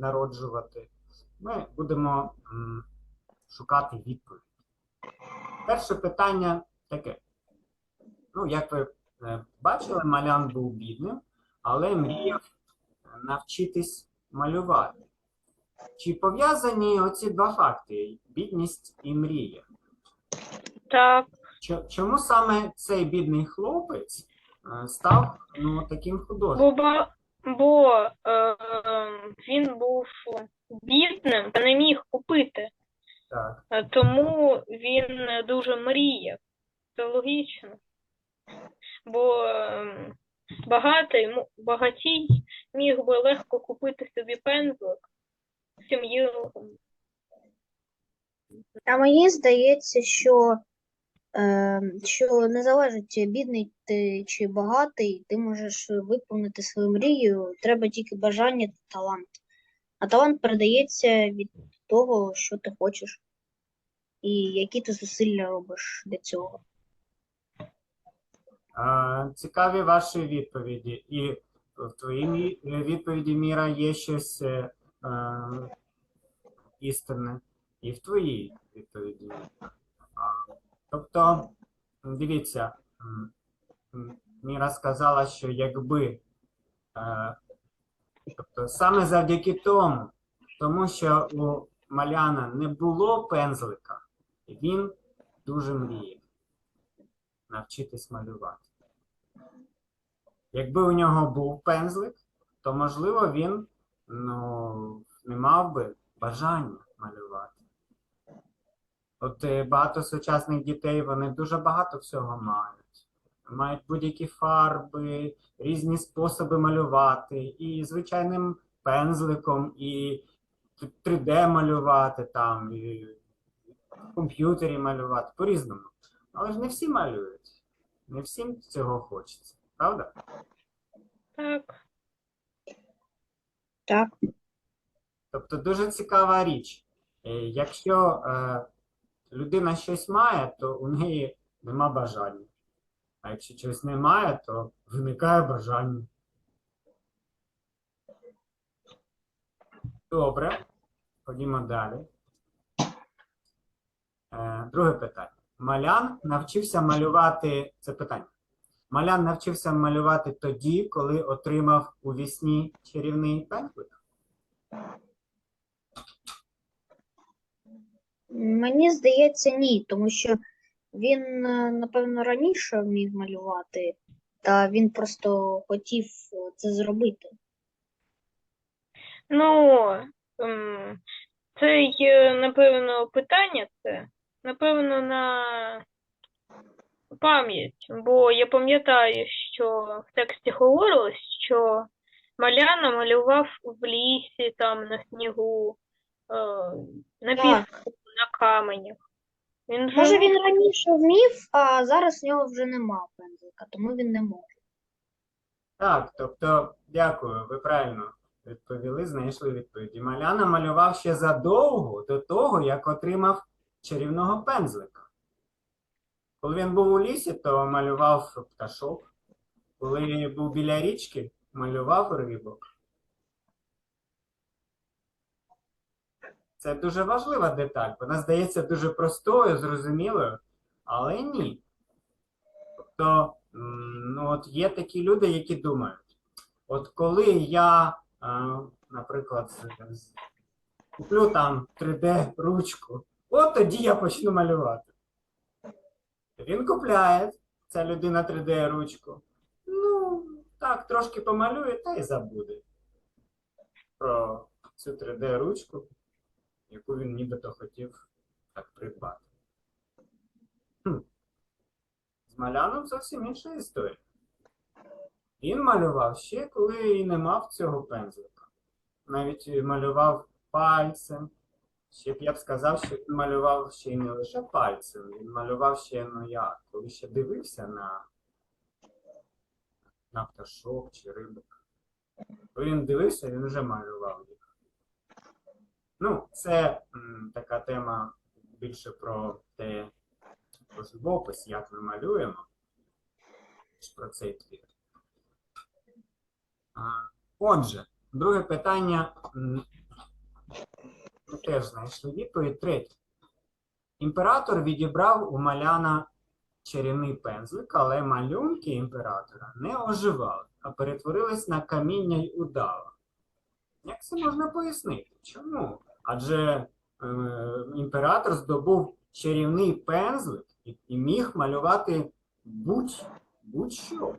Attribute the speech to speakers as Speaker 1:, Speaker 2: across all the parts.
Speaker 1: народжувати. Ми будемо шукати відповідь. Перше питання таке. Ну, як ви е, бачили, Малян був бідним, але мріяв навчитись малювати. Чи пов'язані оці два факти бідність і мрія?
Speaker 2: Так,
Speaker 1: Чому саме цей бідний хлопець е, став ну, таким художником?
Speaker 2: Бо, е, він був бідним та не міг купити,
Speaker 1: Так.
Speaker 2: Е, тому він дуже мріяв. Це логічно. Бо е, багатий, багатій міг би легко купити собі пензлик, сім'ю.
Speaker 3: А мені здається, що, що не залежить, бідний ти чи багатий, ти можеш виповнити свою мрію, треба тільки бажання та талант. А талант передається від того, що ти хочеш, і які ти зусилля робиш для цього.
Speaker 1: Цікаві ваші відповіді. І в твоїй відповіді Міра є щось е, е, істинне, і в твоїй відповіді. Тобто, дивіться, Міра сказала, що якби е, тобто саме завдяки тому, тому що у Маляна не було пензлика, він дуже мріяв навчитись малювати. Якби у нього був пензлик, то можливо він ну, не мав би бажання малювати. От е, багато сучасних дітей вони дуже багато всього мають. Мають будь-які фарби, різні способи малювати, і звичайним пензликом, і 3D малювати там, і в комп'ютері малювати, по-різному. Але ж не всі малюють. Не всім цього хочеться, правда?
Speaker 2: Так,
Speaker 3: Так.
Speaker 1: Тобто дуже цікава річ. Е, Якщо е, людина щось має, то у неї нема бажання. А якщо чогось немає, то виникає бажання. Добре, ходімо далі. Е, друге питання. Малян навчився малювати це питання. Малян навчився малювати тоді, коли отримав у вісні чарівний пензлик.
Speaker 3: Мені здається, ні, тому що він, е, напевно, раніше вмів малювати, та він просто хотів е, це зробити.
Speaker 2: ну, це є, напевно, питання це, напевно, на пам'ять, бо я пам'ятаю, що в тексті говорилось, що Маляна малював в лісі, там, на снігу, е, на піску, на каменях. Він вже
Speaker 3: Може, він раніше вмів, а зараз в нього вже нема пензлика, тому він не може.
Speaker 1: Так, тобто, дякую, ви правильно відповіли, знайшли відповіді. Маляна малював ще задовго до того, як отримав чарівного пензлика. Коли він був у лісі, то малював пташок. Коли був біля річки, малював рибок. Це дуже важлива деталь. Вона здається дуже простою, зрозумілою, але ні. Тобто, ну, от є такі люди, які думають, от коли я, е, наприклад, куплю там 3D ручку, от тоді я почну малювати. Він купляє, ця людина 3D ручку. Ну, так, трошки помалює та й забуде про цю 3D ручку, яку він нібито хотів так придбати. Хм. З Маляном зовсім інша історія. Він малював ще, коли і не мав цього пензлика. Навіть малював пальцем. Ще б я б сказав, що він малював ще й не лише пальцем, він малював ще, ну як, коли ще дивився на, на пташок чи рибок. Коли він дивився, він вже малював. Ну, це м, така тема більше про те, про живопис, як ми малюємо, про цей твір. Отже, друге питання. м, теж знайшли відповідь. Третє. Імператор відібрав у маляна чарівний пензлик, але малюнки імператора не оживали, а перетворились на каміння й удава. Як це можна пояснити? Чому? Адже е, імператор здобув чарівний пензлик і, і міг малювати будь, будь-що.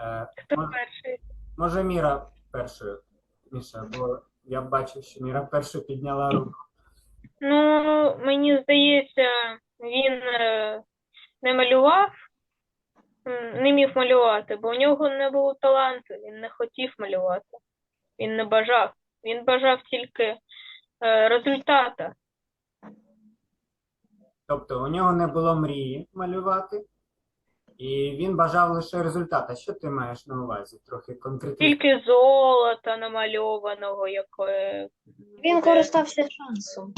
Speaker 1: Е,
Speaker 2: Хто
Speaker 1: Мож-
Speaker 2: перший?
Speaker 1: Може, Міра першою, Міша, бо я бачив, що Міра першою підняла руку.
Speaker 2: Ну, мені здається, він е, не малював, не міг малювати, бо у нього не було таланту, він не хотів малювати, він не бажав. Він бажав тільки е, результата.
Speaker 1: Тобто у нього не було мрії малювати, і він бажав лише результата. Що ти маєш на увазі? Трохи конкретніше.
Speaker 2: Тільки золота намальованого, яке
Speaker 3: Він користався шансом.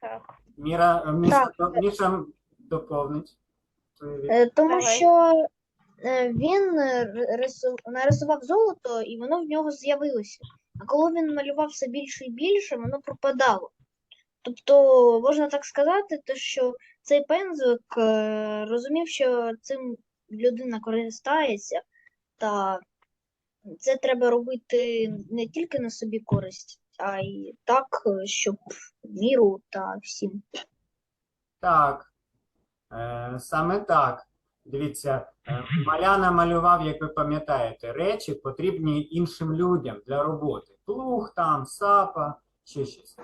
Speaker 2: Так.
Speaker 1: Міра, е, Міша,
Speaker 3: Так.
Speaker 1: Міша доповнить. твою відповідь.
Speaker 3: Е, Тому
Speaker 2: Давай.
Speaker 3: що він е, нарисував золото, і воно в нього з'явилося. А коли він малював все більше і більше, воно пропадало. Тобто, можна так сказати, що цей пензлик е, розумів, що цим людина користається, та це треба робити не тільки на собі користь, а й так, е, щоб міру та всім.
Speaker 1: Так, е, саме так. Дивіться, е, Маляна малював, як ви пам'ятаєте, речі потрібні іншим людям для роботи. Плуг там, сапа, ще щось.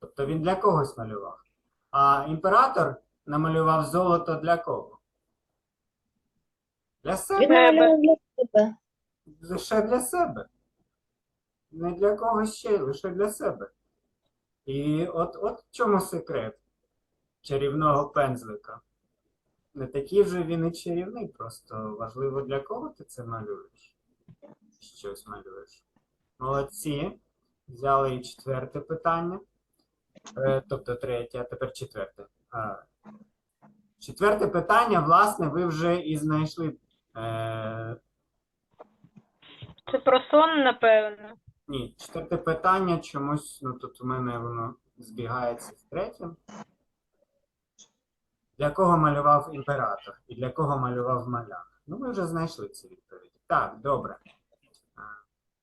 Speaker 1: Тобто він для когось малював. А імператор намалював золото для кого? Для
Speaker 3: Він
Speaker 1: себе,
Speaker 3: намалював для себе.
Speaker 1: лише для себе. Не для когось ще, лише для себе. І от, от в чому секрет чарівного пензлика. Не такий вже він і чарівний, просто важливо для кого ти це малюєш. Щось малюєш. Молодці. Взяли і четверте питання. Е, тобто третє, а тепер четверте. Четверте питання, власне, ви вже і знайшли. Е,
Speaker 2: Це про сон, напевно.
Speaker 1: ні, четверте питання чомусь, ну тут у мене воно збігається з третім. Для кого малював імператор і для кого малював малян? Ну, ми вже знайшли ці відповіді. Так, добре.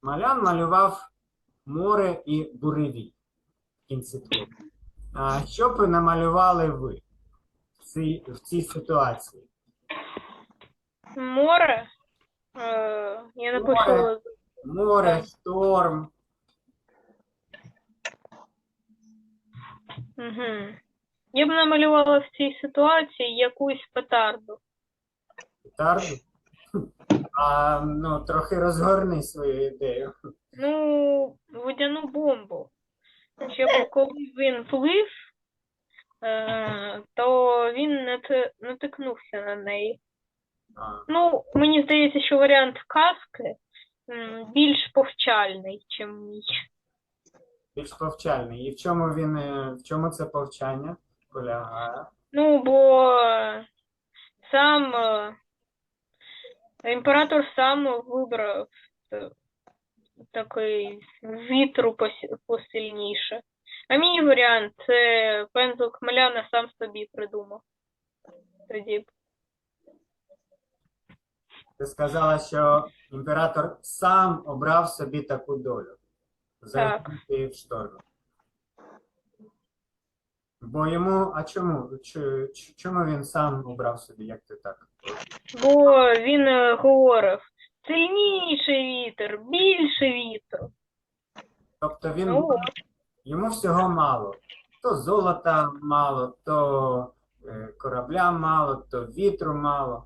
Speaker 1: Малян малював море і буревій в кінці твору. А що б намалювали ви в цій, в цій ситуації?
Speaker 2: Море. Е, я напишу.
Speaker 1: Море. Море, шторм.
Speaker 2: Угу. Я б намалювала в цій ситуації якусь петарду.
Speaker 1: Петарду? А, ну, трохи розгорни свою ідею.
Speaker 2: Ну, водяну бомбу. Щоб коли він плив, е, то він натикнувся на неї.
Speaker 1: А,
Speaker 2: Ну, мені здається, що варіант казки м, більш повчальний, чим мій.
Speaker 1: більш повчальний. І в чому він, е, в чому це повчання полягає?
Speaker 2: Ну, бо сам е, імператор сам вибрав е, такий вітру посильніше. А мій варіант це пензлик Хмеляна сам собі придумав. Тоді.
Speaker 1: Ти сказала, що імператор сам обрав собі таку долю. Загнути в штормі. Бо йому, а чому? Ч- Чому він сам обрав собі, як ти так?
Speaker 2: Бо він е, говорив сильніший вітер, більше вітру.
Speaker 1: Тобто він,
Speaker 2: Ну,
Speaker 1: йому всього мало. То золота мало, то е, корабля мало, то вітру мало.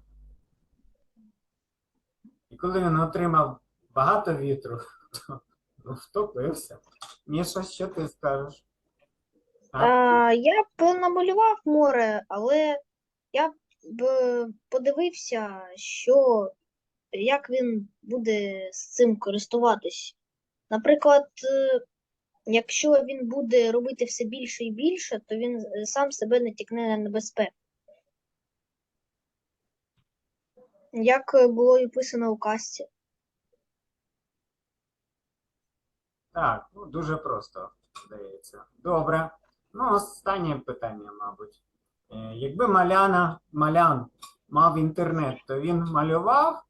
Speaker 1: І коли він отримав багато вітру, то ну, втопився. Міша, що ти скажеш? А?
Speaker 3: Я б намалював море, але я б подивився, що як він буде з цим користуватись. Наприклад, е, якщо він буде робити все більше і більше, то він е, сам себе натякне на небезпеку. Як е, було і писано у казці.
Speaker 1: Так, ну дуже просто, здається. Добре. Ну, останнє питання, мабуть. Е, Якби Маляна, Малян мав інтернет, то він малював,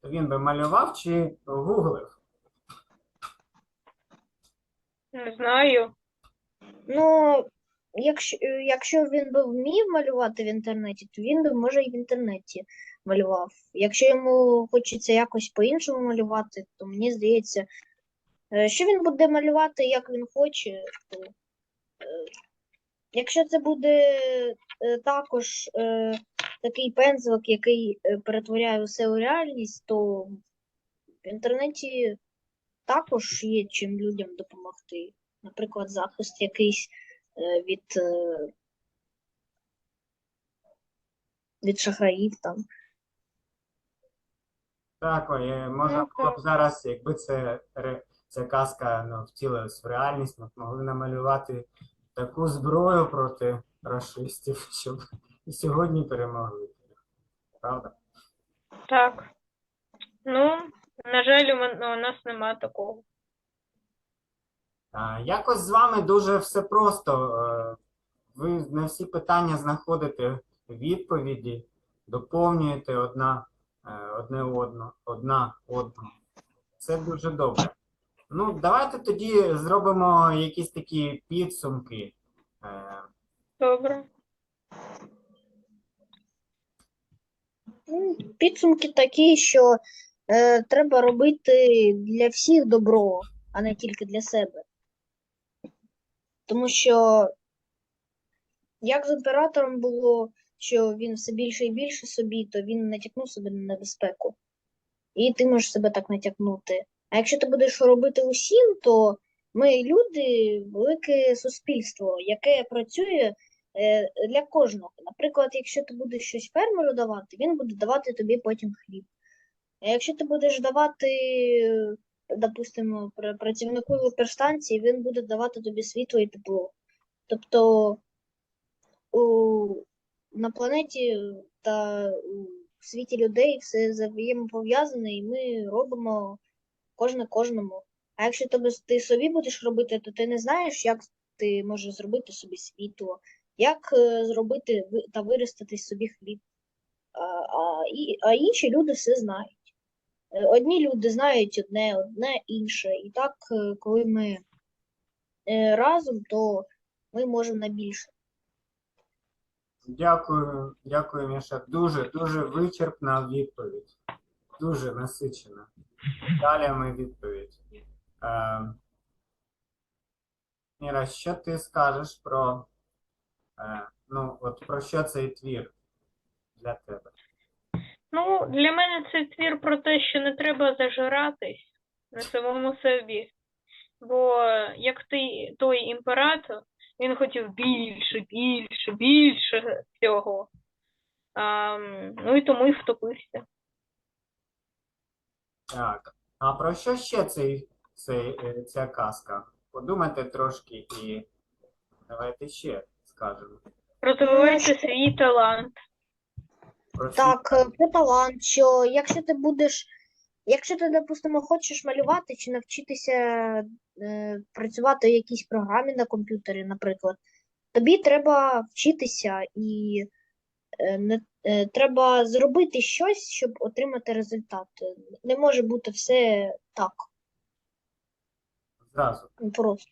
Speaker 1: то він би малював чи гуглив?
Speaker 2: Не знаю.
Speaker 3: Ну, якщо, е, якщо він би вмів малювати в інтернеті, то він би, може, і в інтернеті малював. Якщо йому хочеться якось по-іншому малювати, то мені здається, е, що він буде малювати, як він хоче, то якщо це буде е, також е, такий пензлик, який е, перетворяє усе у реальність, то в інтернеті також є чим людям допомогти. Наприклад, захист якийсь від, від шахраїв там.
Speaker 1: Так, е, можна було б зараз, якби це, ре- ця казка ну, втілилась в реальність, ми могли намалювати таку зброю проти расистів, щоб і сьогодні перемогли. Правда?
Speaker 2: Так. Ну, на жаль, у нас нема такого.
Speaker 1: Якось з вами дуже все просто. Е, Ви на всі питання знаходите відповіді, доповнюєте одна, е, одне одну, одна одну. Це дуже добре. Ну, давайте тоді зробимо якісь такі підсумки. Е,
Speaker 2: Добре.
Speaker 3: Ну, Підсумки такі, що е, треба робити для всіх добро, а не тільки для себе. Тому що як з імператором було, що він все більше і більше собі, то він натякнув себе на небезпеку. І ти можеш себе так натякнути. А якщо ти будеш робити усім, то ми люди, велике суспільство, яке працює е, для кожного. Наприклад, якщо ти будеш щось фермеру давати, він буде давати тобі потім хліб. А якщо ти будеш давати, допустимо, пр- працівнику електростанції, він буде давати тобі світло і тепло. Тобто у, на планеті та у світі людей все взаємопов'язане, і ми робимо кожне кожному. А якщо тебе, ти собі будеш робити, то ти не знаєш, як ти можеш зробити собі світло, як е, зробити та виростити собі хліб. А, а, а інші люди все знають. Е, Одні люди знають одне, одне інше. І так, е, коли ми разом, то ми можемо на більше.
Speaker 1: Дякую, дякую, Міша. Дуже, дуже вичерпна відповідь. Дуже насичена. Далі ми відповідь. Е, Міра, що ти скажеш про, е, ну, от про що цей твір для тебе?
Speaker 2: Ну, для мене це твір про те, що не треба зажиратись на самому собі. Бо як ти, той імператор, він хотів більше, більше, більше всього. А, ну і тому і втопився.
Speaker 1: Так. А про що ще цей, цей, е, ця казка? Подумайте трошки і давайте ще скажемо.
Speaker 2: Розвивайте свій талант.
Speaker 1: Про
Speaker 3: Так, е, про талант, що якщо ти будеш, якщо ти, допустимо, хочеш малювати чи навчитися е, працювати в якійсь програмі на комп'ютері, наприклад, тобі треба вчитися і треба зробити щось, щоб отримати результат. Не може бути все так
Speaker 1: зразу.
Speaker 3: просто.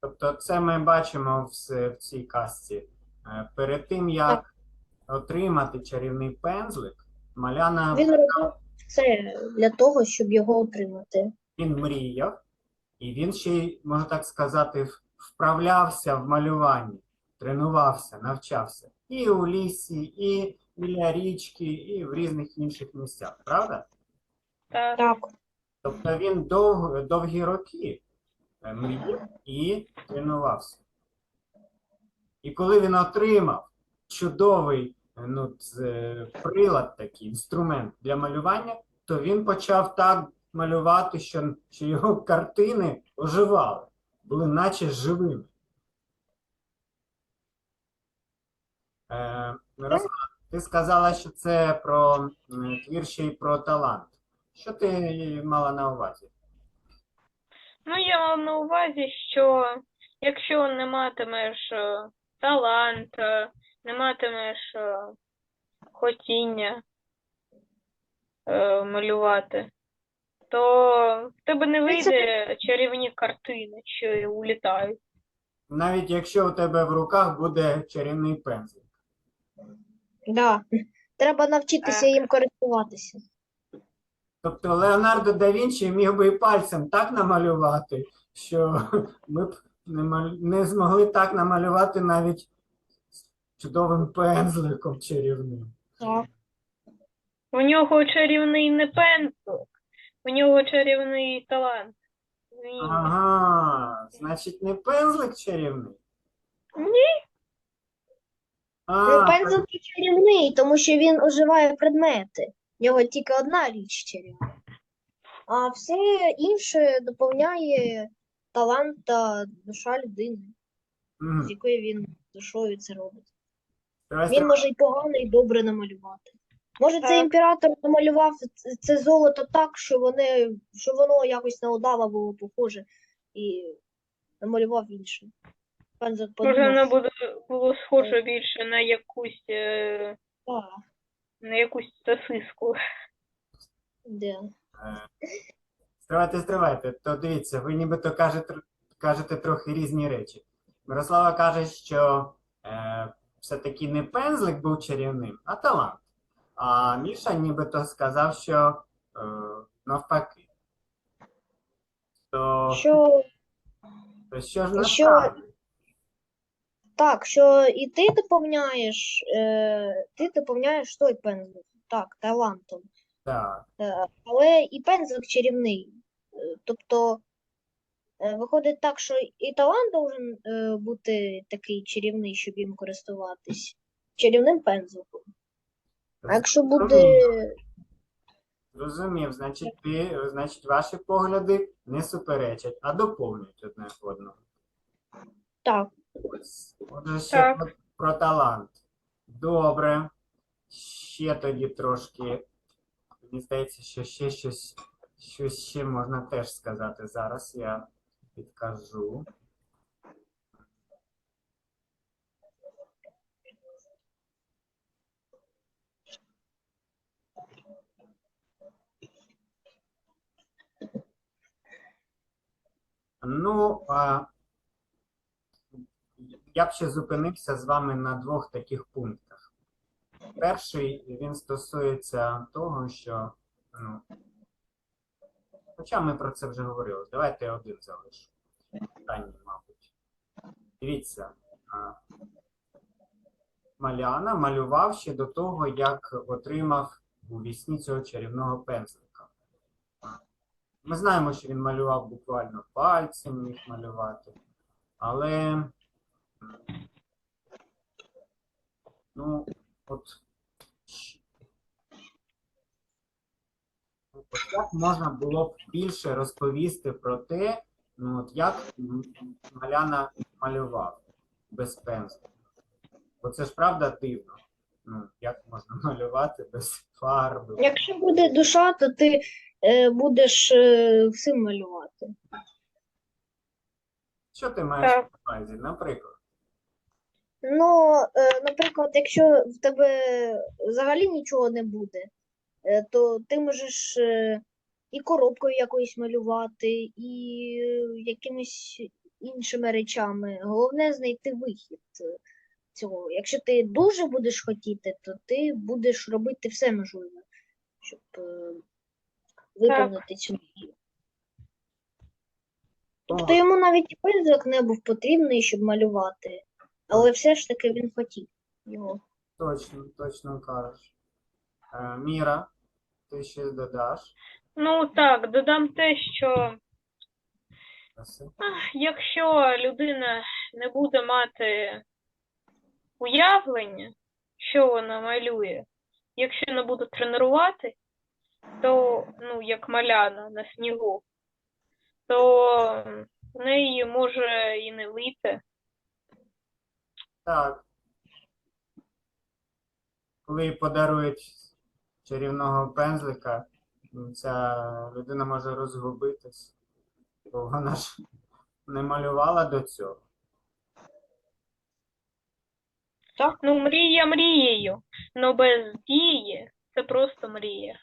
Speaker 1: Тобто це ми бачимо в, в цій казці. Е, Перед тим, як отримати чарівний пензлик, Маляна
Speaker 3: Він робив все для того, щоб його отримати.
Speaker 1: він мріяв, і він ще можна так сказати, вправлявся в малюванні, тренувався, навчався і у лісі, і біля річки, і в різних інших місцях, правда?
Speaker 2: Так.
Speaker 1: Тобто він дов, довгі роки е, мріяв і тренувався. І коли він отримав чудовий е, ну, це прилад такий, інструмент для малювання, то він почав так малювати, що, що його картини оживали, були наче живими. Е, Мирослав, ти сказала, що це про м, твір й про талант. Що ти мала на увазі?
Speaker 2: Ну, я мав на увазі, що якщо не матимеш е, таланта, не матимеш е, хотіння е, малювати, то в тебе не вийде чарівні картини, що улітають.
Speaker 1: Навіть якщо у тебе в руках буде чарівний пензлик.
Speaker 3: Да. Треба навчитися їм користуватися.
Speaker 1: Тобто Леонардо да Вінчі міг би і пальцем так намалювати, що ми б не, мал- не змогли так намалювати навіть чудовим пензликом чарівним.
Speaker 3: Так.
Speaker 2: У нього чарівний не пензлик, у нього чарівний талант. Він-
Speaker 1: Ага, значить, не пензлик чарівний?
Speaker 2: Ні.
Speaker 3: Ну, пензл чарівний, тому що він оживає предмети. В нього тільки одна річ чарівна. А все інше доповняє талант та душа людини,
Speaker 1: мгм.
Speaker 3: з якою він душою це робить.
Speaker 1: Давай
Speaker 3: Він може і погано, і добре намалювати. Може, цей
Speaker 2: Так.
Speaker 3: імператор намалював ц- це золото так, що вони, що воно якось на удава було похоже, і намалював інше.
Speaker 2: Може, воно буде, було схоже більше на якусь, е,
Speaker 3: «А,
Speaker 2: на якусь сосиску.
Speaker 3: де?
Speaker 1: Е, Стривайте, стривайте. То дивіться, ви нібито кажете, кажете трохи різні речі. Мирослава каже, що е, все-таки не пензлик був чарівним, а талант. А Міша нібито сказав, що е, навпаки. То,
Speaker 3: Що
Speaker 1: то що ж
Speaker 3: що-
Speaker 1: насправді?
Speaker 3: Так, що і ти доповняєш, е, ти доповняєш той пензлик, так, талантом.
Speaker 1: Так.
Speaker 3: Е, але і пензлик чарівний. Е, тобто е, виходить так, що і талант должен е, бути такий чарівний, щоб їм користуватись. Чарівним пензликом. А якщо буде.
Speaker 1: Зрозумів, значить, ти, значить, ваші погляди не суперечать, а доповнюють одне одного.
Speaker 3: Так,
Speaker 1: Отже, ще про, про талант. Добре. Ще тоді трошки. Мені здається, що ще щось, щось ще можна теж сказати. Зараз я підкажу. Ну, а, я б ще зупинився з вами на двох таких пунктах. Перший він стосується того, що ну, хоча ми про це вже говорили, давайте я один залишу. Останній, мабуть. Дивіться, Маляна малював ще до того, як отримав у вісні цього чарівного пензлика. Ми знаємо, що він малював буквально пальцем, міг малювати, але ну, от як можна було б більше розповісти про те, ну, от як Маляна малював без пензля? Бо це ж правда дивно. Ну, як можна малювати без фарби?
Speaker 3: якщо буде душа, то ти е, будеш е, всім малювати.
Speaker 1: Що ти маєш на увазі, наприклад?
Speaker 3: Ну, е, наприклад, якщо в тебе взагалі нічого не буде, е, то ти можеш е, і коробкою якоюсь малювати, і якимись іншими речами. Головне знайти вихід цього. Якщо ти дуже будеш хотіти, то ти будеш робити все можливе, щоб виповнити цю мрію. Тобто йому навіть пензлик не був потрібний, щоб малювати, але все ж таки він хотів його.
Speaker 1: Точно, точно кажеш. Е, Міра, ти щось додаш?
Speaker 2: Ну так, додам те, що ах, якщо людина не буде мати уявлення, що вона малює, якщо не буде тренувати, то, ну, як маляна на снігу, то в неї може і не вийти.
Speaker 1: Так. Коли їй подарують чарівного пензлика, ця людина може розгубитись, бо вона ж не малювала до цього.
Speaker 2: Ну, мрія мрією, но без дії це просто мрія.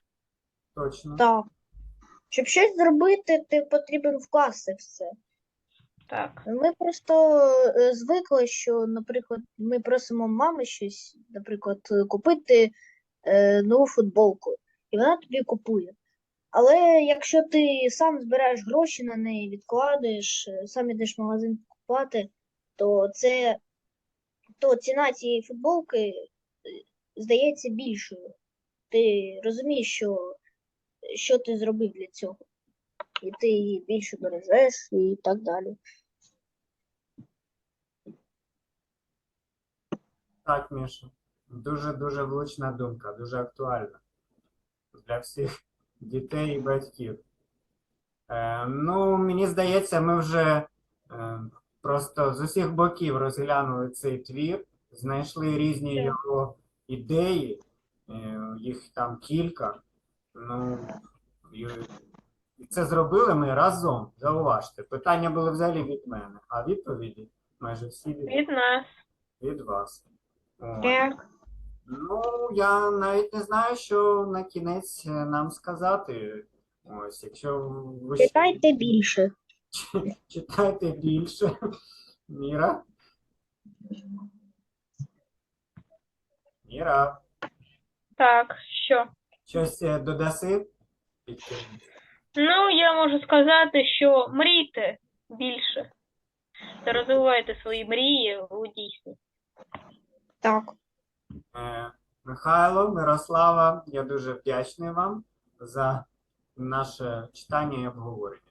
Speaker 1: Точно.
Speaker 3: Так. Щоб щось зробити, ти потрібен вкласти в це.
Speaker 2: Так.
Speaker 3: Ми просто е, звикли, що, наприклад, ми просимо мами щось, наприклад, купити е, нову футболку, і вона тобі купує. Але якщо ти сам збираєш гроші на неї, відкладаєш, е, сам ідеш в магазин купувати, то це то ціна цієї футболки е, здається більшою. Ти розумієш, що, що ти зробив для цього. І ти її більше бережеш і так далі.
Speaker 1: Так, Міша. Дуже-дуже влучна думка, дуже актуальна для всіх дітей і батьків. Е, ну, мені здається, ми вже е, просто з усіх боків розглянули цей твір, знайшли різні його ідеї, е, їх там кілька. Ну, і, це зробили ми разом. Зауважте. Питання були взагалі від мене, а відповіді майже всі від,
Speaker 2: Від нас.
Speaker 1: від вас.
Speaker 2: Так.
Speaker 1: Ну, я навіть не знаю, що на кінець нам сказати. Ось, якщо ви ще
Speaker 3: Читайте більше.
Speaker 1: читайте більше. Міра. Міра,
Speaker 2: Так, що?
Speaker 1: щось е, додаси?
Speaker 2: Ну, я можу сказати, що мрійте більше та розвивайте свої мрії у дійсні.
Speaker 3: Так.
Speaker 1: Е, Михайло, Мирослава, я дуже вдячний вам за наше читання і обговорення.